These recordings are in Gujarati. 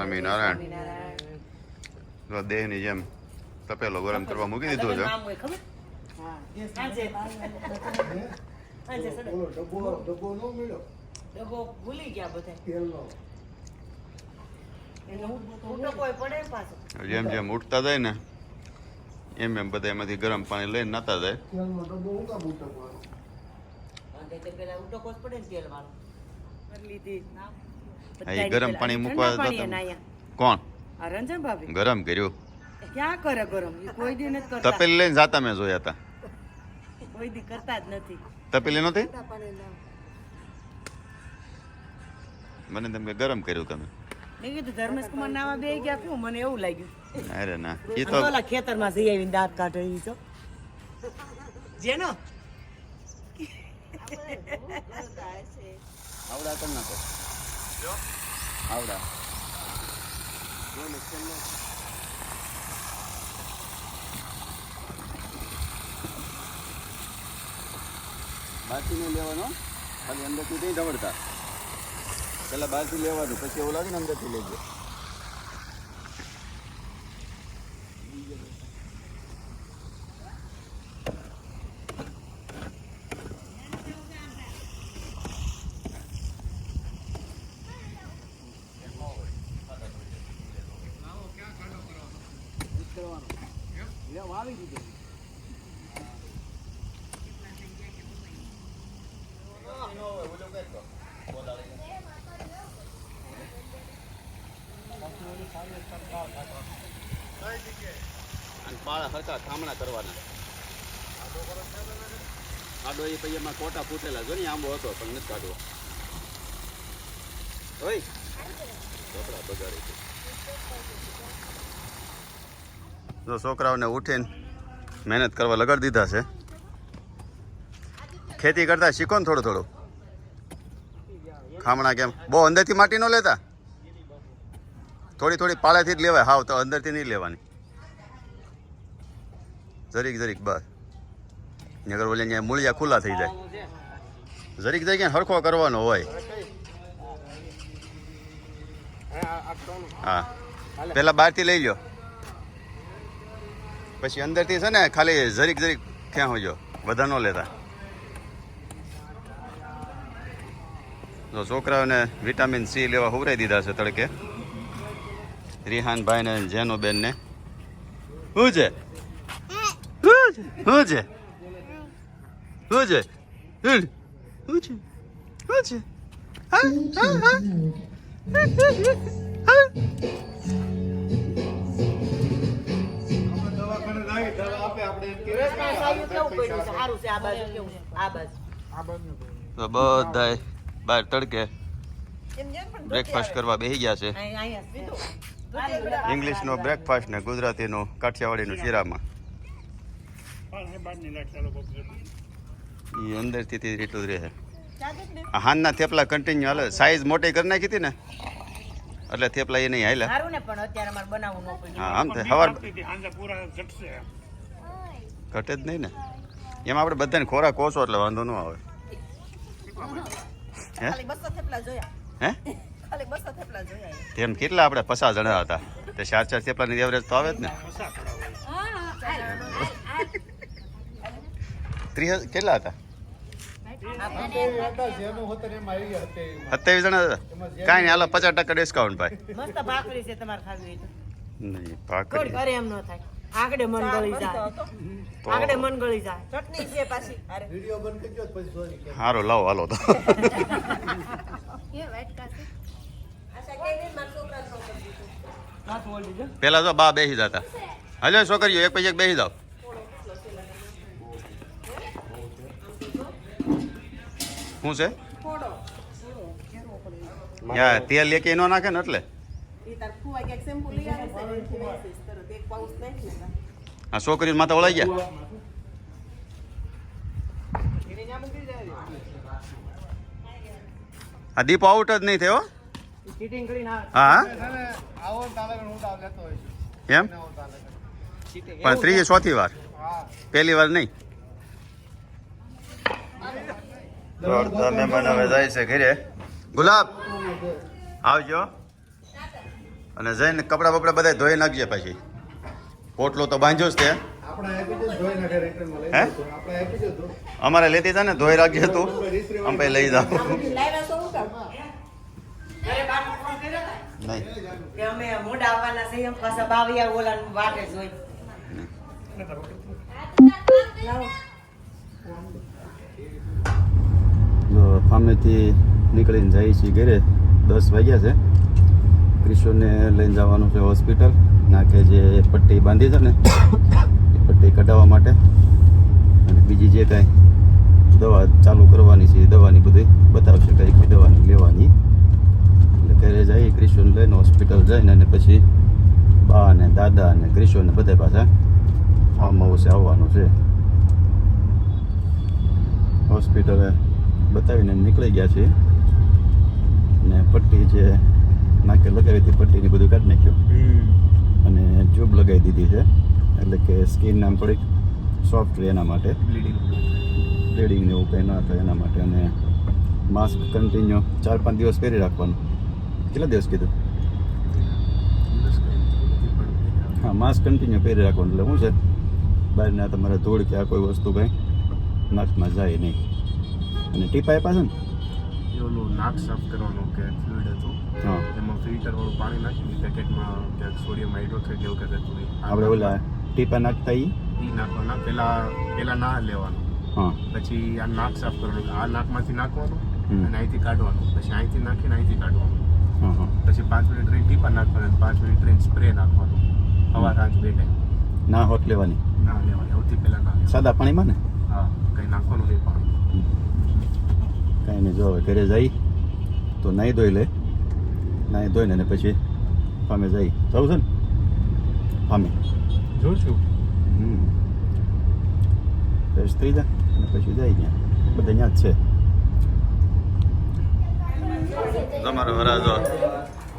સ્વામિનારાયણ દેહની જેમ તપેલો ગરમ કરવા મૂકી દીધો છે. જેમ જેમ ઉઠતા જાય ને એમ એમ બધા એમાંથી ગરમ પાણી લઈને નાતા જાય. પેલા ઊંટો પડે ને તેલ વાળો લીધી. બધાય ગરમ પાણી મૂકવા કોણ? આ રંજન ભાભી. ગરમ કર્યું. ક્યાં કરે ગરમ? કોઈ દી નથી કરતા. તપેલી લઈને જાતા મેં જોયા હતા કોઈ દી કરતા જ નથી. તપેલી નથી મને તેમ કે ગરમ કર્યું તમે. મેં કીધું ધર્મેશ કુમાર નાવા બે ગયા કેવું મને એવું લાગ્યું. અરે ના એ તો ઓલા ખેતરમાં જઈ આવીને દાંત કાઢે ઈ જેનો? આવડા કર નાખો. આવડા બાકી નહીં લેવાનો ખાલી અંદરથી નહીં દવડતા પહેલાં બહારથી લેવાનું પછી એવું ને અંદરથી લેજો. અને પાળા હરકા થામણા કરવાના. આડો એ પછી કોટા ફૂટેલા જો ને, આંબો હતો, પણ નથી કાઢવો છે જો છોકરાઓને ઉઠીને મહેનત કરવા લગાડી દીધા છે. ખેતી કરતા શીખો ને થોડું થોડું. ખામણા કેમ? બહુ અંદરથી માટી ન લેતા? થોડી થોડી પાળેથી જ લેવાય. હાવ તો અંદરથી નહીં લેવાની. જરીક જરીક બસ. નગર ઓલે અહીંયા મૂળિયા ખુલ્લા થઈ જાય. જરીક જરીક હરખો કરવાનો હોય. હા. પહેલાં બહારથી લઈ લો પછી અંદરથી છે ને ખાલી જરીક જરીક ક્યાં હોય બધા ન લેતા. જો છોકરાઓને વિટામિન સી લેવા હુવરાઈ દીધા છે તડકે. રિહાનભાઈ ને જેનુબેન ને શું છે? શું છે? શું છે? શું? છે? શું છે? હા? હા? હા? કે કેવું પડ્યું છે? સારું છે આ બાજુ કેવું છે? આ બાજુ. આ બાજુ તો બધાય બહાર તડકે બ્રેકફાસ્ટ કરવા બેસી ગયા છે. ઇંગ્લિશ નો બ્રેકફાસ્ટ ઇંગ્લિશનો બ્રેકફાસ્ટ ને કાઠિયાવાડી કાઠિયાવાડીનું શીરામાં. એ અંદરથી થી રીટલું જ રહે. આ હાનના થેપલા કન્ટિન્યુ હાલે. સાઈઝ મોટી કરી નાખી હતી ને એટલે થેપલા એ નહીં હાલે સારું ને પણ અત્યારે અમારે બનાવવું ન પડ્યું. હા આમ તો સવાર ઘટે જ નહીં ને. એમાં આપણે બધાને ખોરાક ઓછો એટલે વાંધો ન આવે. હે? ખાલી બસો થેપલા જોયા. હે? ખાલી બસો થેપલા જોયા તેમ કેટલા આપણે પચાસ જણા હતા? તે ચાર ચાર થેપલાની એવરેજ તો આવે જ ને. ત્રીસ કેટલા હતા? જેનું હોતર એમ આવી ગયા હતા એમાં. સત્યાવીસ જણા હતા? કાંઈ નહીં હાલો પચાસ ટકા ડિસ્કાઉન્ટ ભાઈ. નહીં ભાખરી. એમ ન થાય. આગળ મન ગળી જાય. આગળ મન ગળી જાય. ચટણી છે પાછી. અરે. વિડિયો બંધ કરજો પછી સોરી હારો લાવો હાલો તો. પેલા તો બા બેસી જતા. હલો છોકરીઓ એક પછી એક બેસી જાવ શું છે? યા તેલ લેકે નો નાખે ને એટલે? આ છોકરી માથા ઓળાઈ ગયા? આ દીપો આઉટ જ નહીં થયો? હા એમ? પણ ત્રીજી ચોથી વાર. પહેલી વાર નહીં. મહેમાન હવે જાય છે ઘરે. ગુલાબ આવજો. અને જઈને કપડાં બપડા બધા ધોઈ નાખજે પછી. પોટલો તો બાંધ્યો જ તે. હે? અમારે લેતી હતા ને ધોઈ રાખજે તું. અમે પછી લઈ જાઓ. જો ફામેથી નીકળીને જઈએ છીએ ઘરે. દસ વાગ્યા છે. ક્રિશોને લઈને જવાનું છે હોસ્પિટલ. ના કે જે પટ્ટી બાંધી છે ને, એ પટ્ટી કઢાવવા માટે. અને બીજી જે કાંઈ દવા ચાલુ કરવાની છે દવાની બધી બતાવશે કઈ કઈ દવાની લેવાની. એટલે ઘરે જઈ ક્રિશોને લઈને હોસ્પિટલ જઈને અને પછી બા અને દાદા અને ક્રિશોને બધા પાછા ફાર્મ હાઉસે આવવાનું છે. હોસ્પિટલે બતાવીને નીકળી ગયા છે ને પટ્ટી જે નાકે લગાવી હતી પટ્ટીની બધું કાઢી નાખ્યું. અને ટ્યુબ લગાવી દીધી છે એટલે કે સ્કિન આમ થોડીક સોફ્ટ રહે એના માટે. બ્લીડિંગ. ને એવું કંઈ ના થાય એના માટે. અને માસ્ક કન્ટિન્યુ ચાર પાંચ દિવસ પહેરી રાખવાનું. કેટલા દિવસ કીધું? હા માસ્ક કન્ટિન્યુ પહેરી રાખવાનું એટલે શું છે? બહારના તમારે ધૂળ કે આ કોઈ વસ્તુ કંઈ નાકમાં જાય નહીં. અને ટીપા આપ્યા છે ને? એ ઓલું નાક સાફ કરવાનું કે ફ્લુઇડ હતું. એમાં ફિલ્ટર વાળું પાણી નાખીને પેકેટમાં ક્યાંક સોડિયમ હાઇડ્રોક્સાઇડ જેવું કંઈક હતું આપણે ઓલા ટીપા નાખતા ઈ? ઈ નાખવાના. પેલા પેલા ના લેવાનું. પછી આ નાક સાફ કરવાનું. આ નાકમાંથી નાખવાનું. અને અહીંથી કાઢવાનું. પછી અહીંથી નાખીને અહીંથી કાઢવાનું. પછી પાંચ મિનિટ ટ્રેન ટીપા નાખવાનું પાંચ મિનિટ રહીને સ્પ્રે નાખવાનું. હવા રાંજ બે ટાઈમ ના હોટ લેવાની. ના લેવાની. સૌથી પહેલા ના સાદા પાણીમાં ને? હા કંઈ નાખવાનું નહીં પાણી. કાંઈ નહીં જો હવે ઘરે જઈ તો નાહી ધોઈ લે. નાહી ધોઈને અને પછી ફામે જઈ. જવું છે ને? ફામે. જોઉં છું. હમ. ફ્રેશ થઈ જા અને પછી જઈ ત્યાં. બધા ત્યાં જ છે. તમારો વરાજો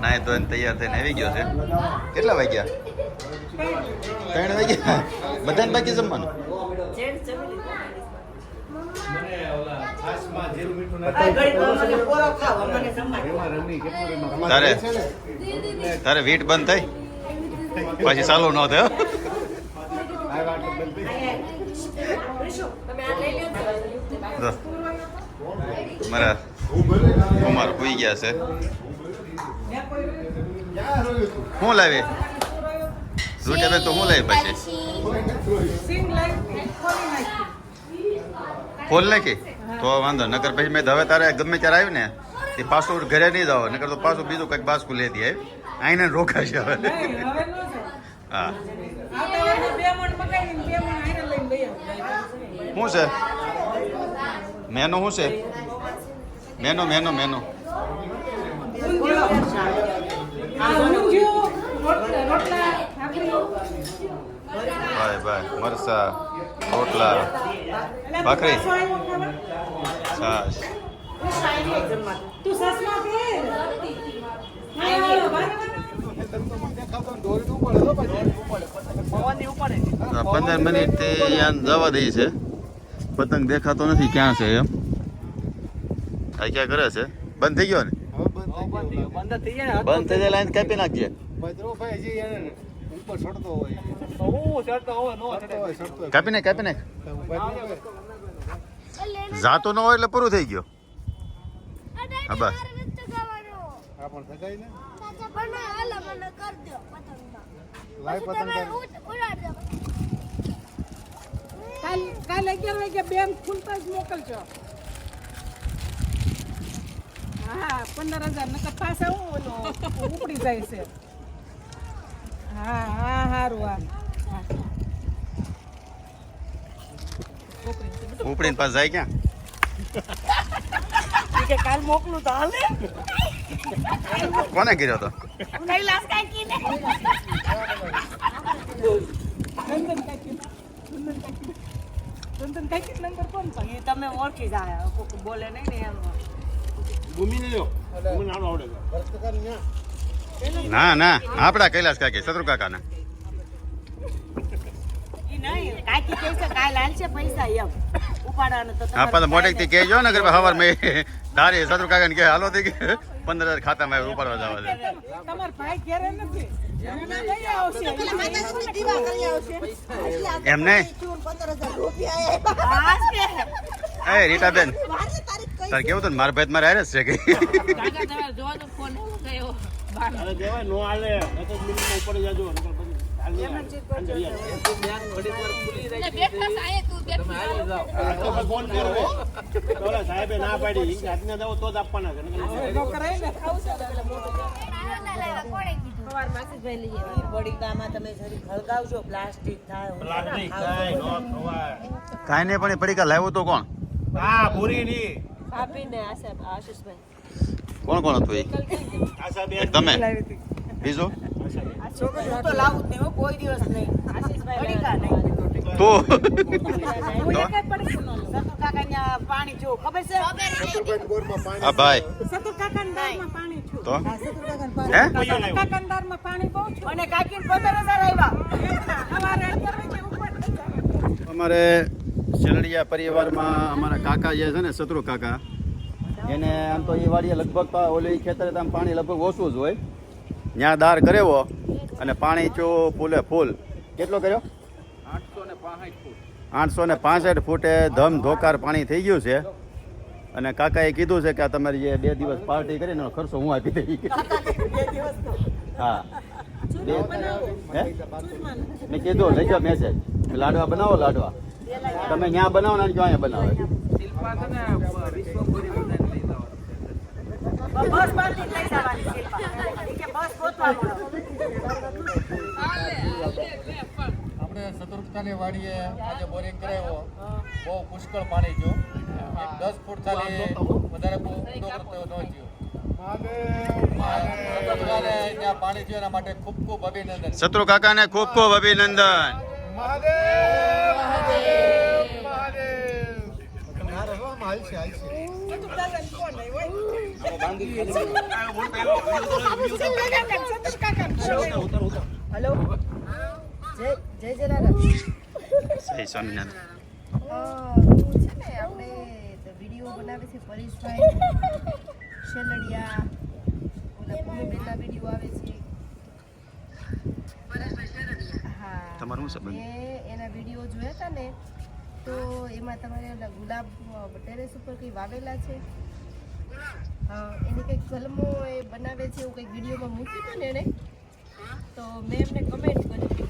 નાહી ધોઈને તૈયાર થઈને આવી ગયો છે. કેટલા વાગ્યા? ત્રણ. વાગ્યા? બધાને બાકી જમવાનું? તારે? તારે વીટ બંધ થઈ? પછી ચાલુ ન થયો? મારા કુમાર ભૂઈ ગયા છે? શું લાવી? રૂટે બેન તો શું લાવી પછી? ખોલ નાખી? તો વાંધો નકર પછી મેં હવે તારે ગમે ત્યારે આવ્યું ને તે પાછું ઘરે નહીં જાવ નકર તો પાછું બીજું કંઈક બાસકું લેતી આવી આઈને રોકાશે હવે. હા. શું છે? મેનો શું છે? મેનો મેનો મેનો. ભાઈ ભાઈ મરસા રોટલા. ભાખરી. તો પંદર મિનિટથી અહીંયા જવા દઈ છે. પતંગ દેખાતો નથી ક્યાં છે એમ. આ ક્યાં કરે છે? બંધ થઈ ગયો ને? બંધ થઈ ગયું. બંધ થઈ જાય લાઈન કાપી હોય કાપી નાખ કાપી નાખ. જાતો ન હોય એટલે પૂરું થઈ ગયો. હા બસ. કાલે અગિયાર વાગે બેંક ખુલતા જ મોકલજો. હા પંદર હજાર નકર પાછા હું ઓલો ઉપડી જાય છે. હા હા સારું હા. ઉપડીને પાસ જાય ક્યાં? કે કાલ મોકલું તો હાલે. કોને કર્યો તો? કૈલાસ કાકીને નંદન કાકી નંદન કાકી નંદન કાકી નંબર કોણ પણ એ તમે ઓળખી જાય કોક બોલે નહીં ને એમ. ન્યા. ના ના આપડા કૈલાસ કાકી શત્રુ કાકા ના નહીં કાકી કહે છે કાલ હાલશે પૈસા એમ. ઉપાડવાનું મોટેકથી કહેજો ને કે હવાર મેં તારી શત્રુ કાકા ને કે હાલો થી કે પંદર હજાર ખાતામાં ઉપાડવા જવા દે. તમારા ભાઈ ઘેરે નથી. એમને એ. રીટાબેન તાર કેવું તું ને મારા ભાઈ મારે જ છે કે? અરે નો એ તો મિનિમમ ઉપર જાજો નકર પછી હાલી. ફોન હો. ઓલા સાહેબે ના પાડી કે આજના તો જ આપવાના છે. નો કરાય પડીકામાં તમે જરી ખળગાવજો પ્લાસ્ટિક થાય પ્લાસ્ટિક કાંઈ નો ખવાય. કાંઈ નહીં પણ પડીકા લાવ્યો તો કોણ? હા પૂરી ની કોણ કોણ હતું એ? આશા બેન તમે. બીજું? તો લાવું જ નહીં હો, કોઈ દિવસ નહીં. તો? પાણી જો ખબર છે? હા ભાઈ. સતુર કાકાના પાણી છું તો? હે કાકાના પાણી બહુ છું. અને કાકીને પંદર આવ્યા સવારે અગિયાર વાગે ઉપર થઈ જાય. અમારે શેલડિયા પરિવારમાં અમારા કાકા જે છે ને શત્રુ કાકા એને આમ તો એ વાડીએ લગભગ તો ઓલી ખેતરે તો આમ પાણી લગભગ ઓછું જ હોય. ત્યાં દાર કરેવો. અને પાણી ચો ફૂલે ફૂલ. કેટલો કર્યો? આઠસો ને પાસઠ ફૂટે. ધમ ધોકાર પાણી થઈ ગયું છે. અને કાકાએ કીધું છે કે આ તમારી જે બે દિવસ પાર્ટી કરીને એનો ખર્ચો હું આપી દઈ. હા. મેં કીધું, લઈ જાઓ મેસેજ લાડવા બનાવો, લાડવા. તમે ત્યાં બનાવો ને અહીંયા બનાવે? બસ બાંધી લઈ જવાની શિલ્પા. કે બસ ગોતવા મળો. આપણે સતુર્કતાની વાડીએ આજે બોરિંગ કરાવ્યો. બહુ પુષ્કળ પાણી જો એક દસ ફૂટ ખાલી વધારે બહુ ઊંડો કરતો ન થયો. પાણી થયું એના માટે ખૂબ ખૂબ અભિનંદન. શત્રુ કાકાને ખૂબ ખૂબ અભિનંદન. હલો જય જય જલારામ જય સ્વામિનારાયણ હું છે ને આપણે વીડિયો બનાવે છે પરેશભાઈ શેલડિયા ઓલા ભૂમિબેનના વીડિયો આવે છે હા સંબંધ? એના વીડિયો જોયા હતા ને, તો એમાં તમારે ગુલાબ ટેરેસ ઉપર કંઈ વાવેલા છે એની કંઈક કલમો એ બનાવે છે એવું કંઈક વિડીયોમાં મૂક્યું હતું ને એણે? તો મેં એમને કમેન્ટ કરી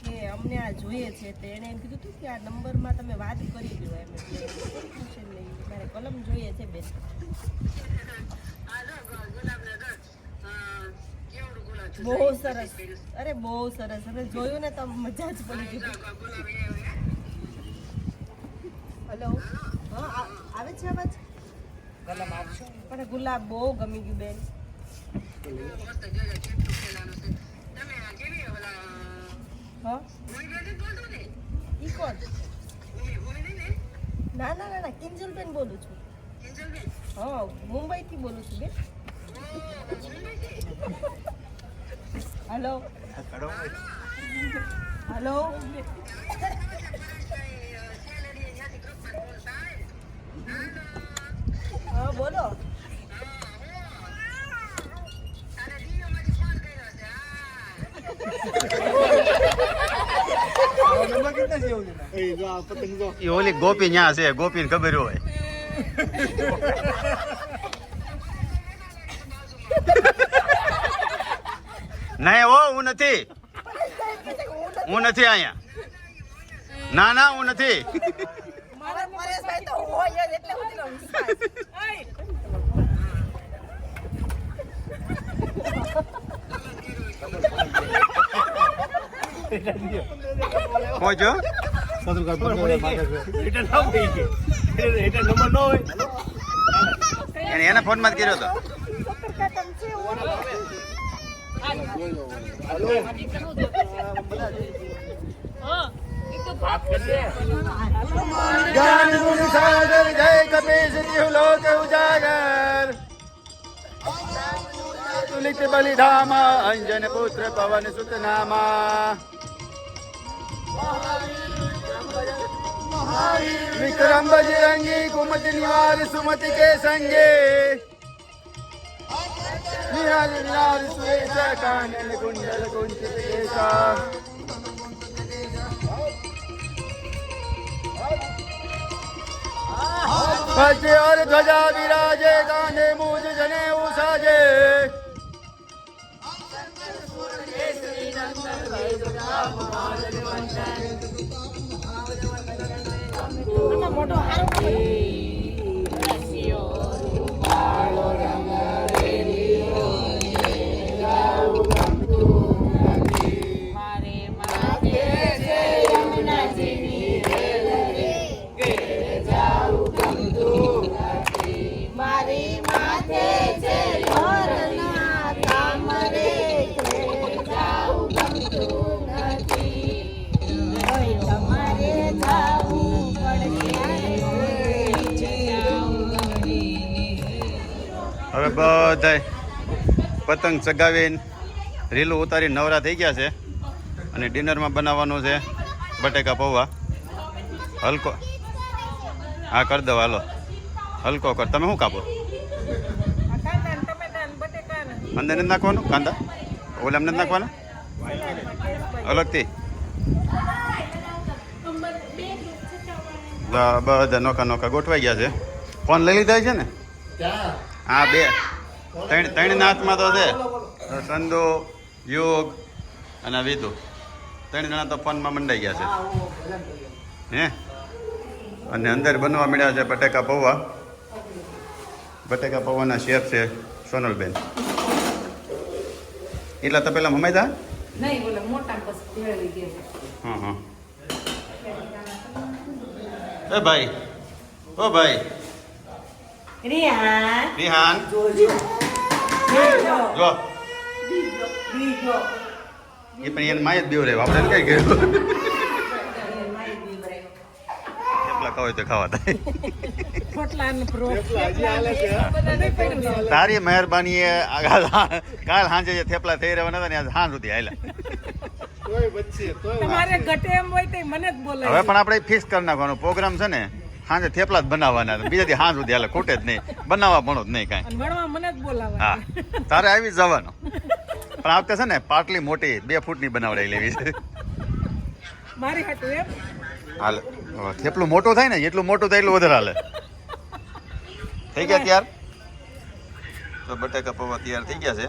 કે અમને આ જોઈએ છે તો એણે એમ કીધું હતું કે આ નંબરમાં તમે વાત કરી દો એમ. મારે કલમ જોઈએ છે બેન. બહુ સરસ. અરે બહુ સરસ. અમે જોયું ને તો મજા જ પડી ગઈ. હલો. હા આવે છે અવાજ? પણ ગુલાબ બહુ ગમી ગયું બેન. ના ના ના ના કિંજલબેન બોલું છું. હા મુંબઈથી બોલું છું બેન. હલો. હલો. હા, બોલો. ગોપી ન્યા છે, ગોપીને ખબર હોય. નહીં હો, હું નથી. હું નથી અહીંયા. ના ના, હું નથી. પરેશભાઈ તો હોય જ એટલે સુધીનો વિશ્વાસ. પહોંચો એટલે ના હોય. એટલે નંબર ન હોય એને એના ફોનમાં જ કર્યો હતો. જ્ઞાન ज्ञान गुण सागर जय कपीश लोक उजागर। तुलित बलिधामा, अंजन पुत्र पवन सुत नामा विक्रम बजरंगी कुमति निवार, सुमति के संगे। निराज निराज सुरेश, कानन कुंडल कुंचित केसा પછી અર ધ્વજા વિરાજે કાંધે મુજ જને ઉસાજે. મોટો હારો બધાય પતંગ ચગાવીને રીલું ઉતારી નવરા થઈ ગયા છે અને ડિનરમાં બનાવવાનું છે બટેકા પૌવા. હલકો. હા, કરી દો, હાલો. હલકો કર. તમે શું કાપો? અંદર નથી નાખવાનું? કાંદા? ઓલા નથી નાખવાના? અલગથી. બધા નોકા નોકા ગોઠવાઈ ગયા છે. ફોન લઈ લીધા છે ને? હા બે. ત્રણ ત્રણ હાથમાં તો છે. સંદો યોગ અને વિધુ. ત્રણ જણા તો ફોનમાં મંડાઈ ગયા છે. હે? અને અંદર બનવા મળ્યા છે બટેકા પૌવા. બટેકા પૌવાના શેફ છે સોનલબેન. એટલા તો પેલા મમાઈ તા દે હા હા. એ ભાઈ ઓ ભાઈ. એ પણ એને માય જ દેવ આપણે કઈ ગયું કેટલા ખાવ તો ખાવા થાય. તારી મહેરબાની એ આગળ કાલ સાંજે જે થેપલા થઈ રહેવાના હતા ને આજ સાંજ સુધી આયલા તોય બચશે તોય તમારે ઘટે એમ હોય તો મને જ બોલે હવે પણ આપણે ફિક્સ કરી નાખવાનો. પ્રોગ્રામ છે ને સાંજે થેપલા જ બનાવવાના બીજાથી સાંજ સુધી હાલે ખૂટે જ નહીં. બનાવવા પણ જ નહીં કાંઈ. ભણવા મને જ બોલાવે. હા. તારે આવી જ જવાનો. પણ આ વખતે છે ને પાટલી મોટી બે ફૂટની બનાવડાવી લેવી છે. મારી હાટું એમ? હાલે. થેપલું મોટું થાય ને જેટલું મોટું થાય એટલું વધારે હાલે. થઈ ગયા ત્યાર? તો બટેકા પૌવા તૈયાર થઈ ગયા છે.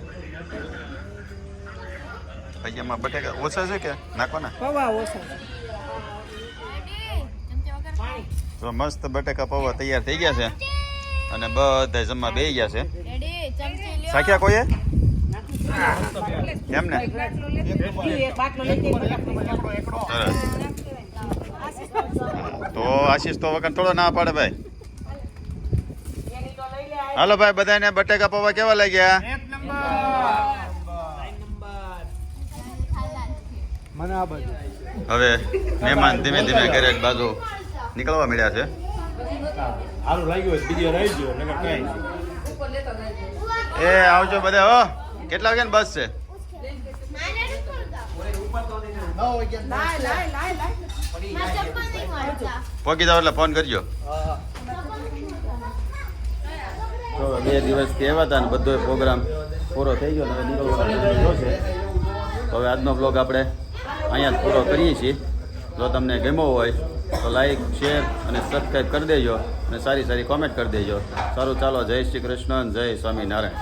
પછી એમાં બટેકા ઓછા છે કે નાખવાના? પૌવા ઓછા છે. તો મસ્ત બટેકા પૌવા તૈયાર થઈ ગયા છે. અને બધા જમવા બે ગયા છે. સાખ્યા કોઈએ? કેમ ને સરસ. તો આશીષ તો વગર થોડો ના પાડે ભાઈ. હાલો ભાઈ બધાને બટેકા પૌવા કેવા લાગ્યા? મને આ બાજુ. હવે મહેમાન ધીમે ધીમે ઘરે જ બાજુ નીકળવા મળ્યા છે. સારું લાગ્યું હોય બીજી વાર ગયો નકર કાંઈ એ આવજો બધા હો. કેટલા વાગ્યા બસ છે? પહોંચી જાવ એટલે ફોન કરજો. તો બે દિવસથી આવ્યા હતા ને બધો પ્રોગ્રામ પૂરો થઈ ગયો હવે નીકળવાનો છે. તો હવે આજનો બ્લોગ આપણે અહીંયા પૂરો કરીએ છીએ. જો તમને ગમ્યો હોય તો લાઈક શેર અને સબસ્ક્રાઈબ કરી દેજો અને સારી સારી કોમેન્ટ કરી દેજો. સારું ચાલો જય શ્રી કૃષ્ણ જય સ્વામિનારાયણ.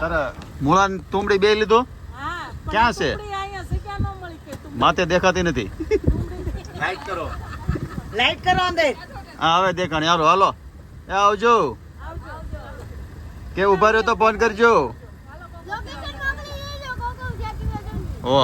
તારા મૂળા તુમડી બે લીધું? ક્યાં છે? માથે દેખાતી નથી. લાઈક કરો. અંદર. હા હવે દેખાણી. હાલો હાલો. એ આવજો. કે ઊભા રહ્યો તો ફોન કરજો. ઓ